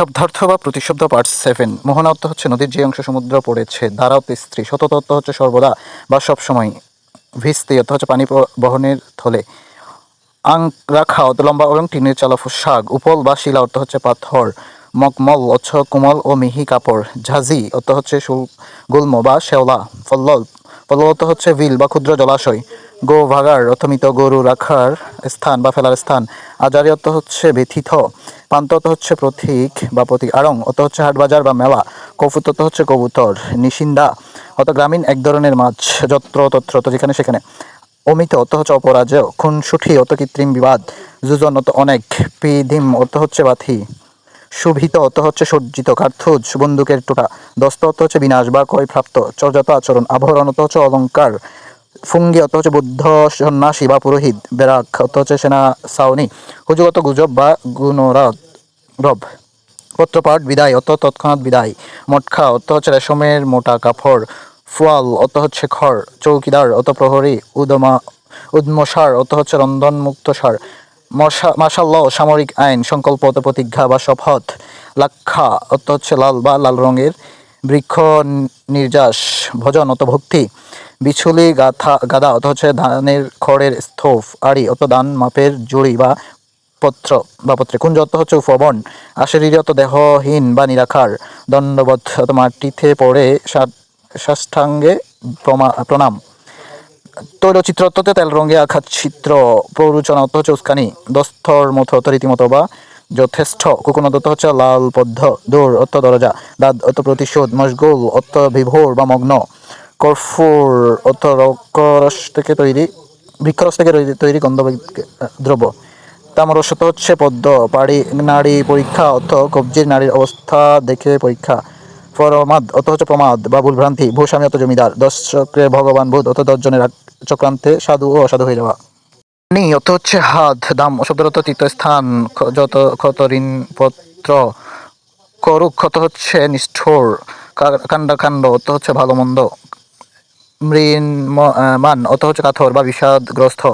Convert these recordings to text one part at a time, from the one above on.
শব্দার্থ বা প্রতিশব্দ পার্ট সেভেন মোহনা অর্থ হচ্ছে নদীর যে অংশ সমুদ্র পড়েছে। ধারাত স্ত্রী শতত অর্থ হচ্ছে সর্বদা বা সবসময়। ভিস্তি অর্থ হচ্ছে পানি বহনের থলে। আং রাখা অত লম্বা এবং টিনের চালাফু শাক উপল বা শিলা অর্থ হচ্ছে পাথর। মকমল অর্থ কোমল ও মিহি কাপড়। ঝাঁঝি অর্থ হচ্ছে গুল্ম বা শেওলা। ফল্লল অর্থ হচ্ছে বিল বা ক্ষুদ্র জলাশয় গো ভাগার অর্থ মৃত গরু রাখার স্থান বা ফেলার স্থান। আজারি অর্থ হচ্ছে ব্যথিত অর্থ হচ্ছে প্রতীক বা প্রতীক আড়ং, অত হচ্ছে হাট বাজার বা মেলা কফুত অর্থ হচ্ছে কবুতর, নিশিন্দা, অত গ্রামীণ এক ধরনের মাছ, যত্র, তত্র, তো যেখানে সেখানে। অমিত অর্থ হচ্ছে অপরাজয় খুনসুঠি অত কৃত্রিম বিবাদ, যুজন, অত অনেক পিধিম অত হচ্ছে বাথি। শুভিত, অর্থ হচ্ছে সজ্জিত কার্থুজ বন্দুকের টোটা। দস্ত, অর্থ হচ্ছে বিনাশ বা ক্ষয়প্রাপ্ত চর্যাত আচরণ আভরণ অর্থ হচ্ছে অলঙ্কার। ফুঙ্গি, অর্থ হচ্ছে বুদ্ধ, সন্ন্যাসী বা পুরোহিত, বেরাক, অর্থ হচ্ছে সেনা সাউনি হুজুগত গুজব বা গুণরাব রব। পত্রপাঠ, বিদায়, অর্থ তৎক্ষণাৎ বিদায়। মটখা, অর্থ হচ্ছে রেশমের মোটা কাপড় ফুয়াল, অর্থ হচ্ছে খড়। চৌকিদার অত প্রহরী। উদমা, উদ্মসার অত হচ্ছে রন্ধনমুক্ত সার। মশা মাসাল্লাহ সামরিক আইন, সংকল্প প্রতিজ্ঞা বা শপথ, লাক্ষা অর্থ হচ্ছে লাল বা লাল রঙের বৃক্ষ নির্যাস, ভজন অত ভক্তি, বিছুলি, গাথা গাদা অত হচ্ছে ধানের খড়ের স্তূপ, আড়ি অত দান মাপের জুড়ি বা পত্র, বা পত্রে কুঞ্জ অর্থ হচ্ছে উপবন অত দেহহীন বা নিরাকার দণ্ডবধ অত মাটিতে পড়ে সাষ্টাঙ্গে প্রণাম। তৈলচিত্র তেল রঙে আঘাত চিত্র প্ররোচনা অর্থ হচ্ছে উস্কানি। দস্তর মতো অর্থ রীতিমতো বা যথেষ্ট। কুকুনত অর্থ হচ্ছে লাল পদ্ধ দূর অর্থ দরজা। দাদ অর্থ প্রতিশোধ, মশগুল অর্থ বিভোর বা মগ্ন। কর্ফুর অর্থ রক্তরস থেকে তৈরি, বৃক্ষরস থেকে তৈরি- তৈরি গন্ধ দ্রব্য। তামরসত হচ্ছে পদ্ম, পাড়ি নারী পরীক্ষা অর্থ কবজির নারীর অবস্থা দেখে পরীক্ষা। প্রমাদ, অত হচ্ছে প্রমাদ, বা ভুলভ্রান্তি ভূস্বামী অত জমিদার দশ চক্রে ভগবান বুধ, অত দশজনের চক্রান্তে সাধু ও অসাধু হয়ে যাওয়া। নি, অত হচ্ছে হাত, দাম শব্দের অর্থ তীর্থস্থান যত ক্ষত ঋণ পত্র করুক ক্ষত হচ্ছে নিষ্ঠুর কা- কাণ্ডাকাণ্ড, অত হচ্ছে ভালো মন্দ মান অত হচ্ছে কাথর বা বিষাদগ্রস্ত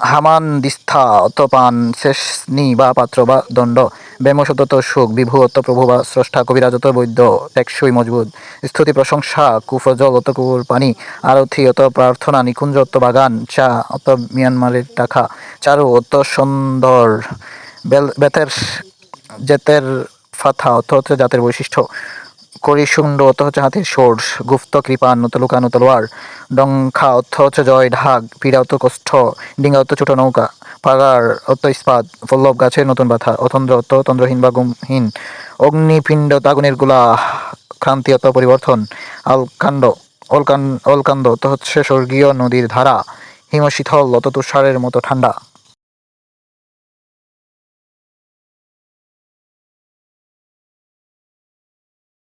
হামান দিস্থা অত পান, শেষ নি, বা পাত্র বা দণ্ড। ব্যামশত সুখ, বিভূত প্রভুবা স্রষ্টা কবিরাজত বৈদ্য, টেকসই মজবুত, স্তুতি প্রশংসা কুফজল অত কুকুর পানি আরথি অত প্রার্থনা নিকুঞ্জ অত বাগান, চা, অত মিয়ানমারের টাকা, চারু, অত সুন্দর বেতের, জেতের ফাথা অত জাতের বৈশিষ্ট্য। করিশুণ্ড অর্থ হচ্ছে হাতির সোর গুপ্ত কৃপান অত লুকানো তলোয়ার ডংখা অর্থ হচ্ছে জয়, ঢাক পীড়া অর্থ কষ্ঠ ডিঙ্গা অর্থ ছোট নৌকা, পাগার অর্থ ইস্পাত, পল্লব গাছের নতুন পাতা অতন্দ্র অর্থ তন্দ্রহীন বা গুমহীন, অগ্নিপিণ্ড আগুনেরগুলা ক্রান্তি অর্থ পরিবর্তন আলকাণ্ড অলকান, অলকান্দ অর্থ হচ্ছে স্বর্গীয় নদীর ধারা, হিমশীতল অত তুষারের মতো ঠান্ডা।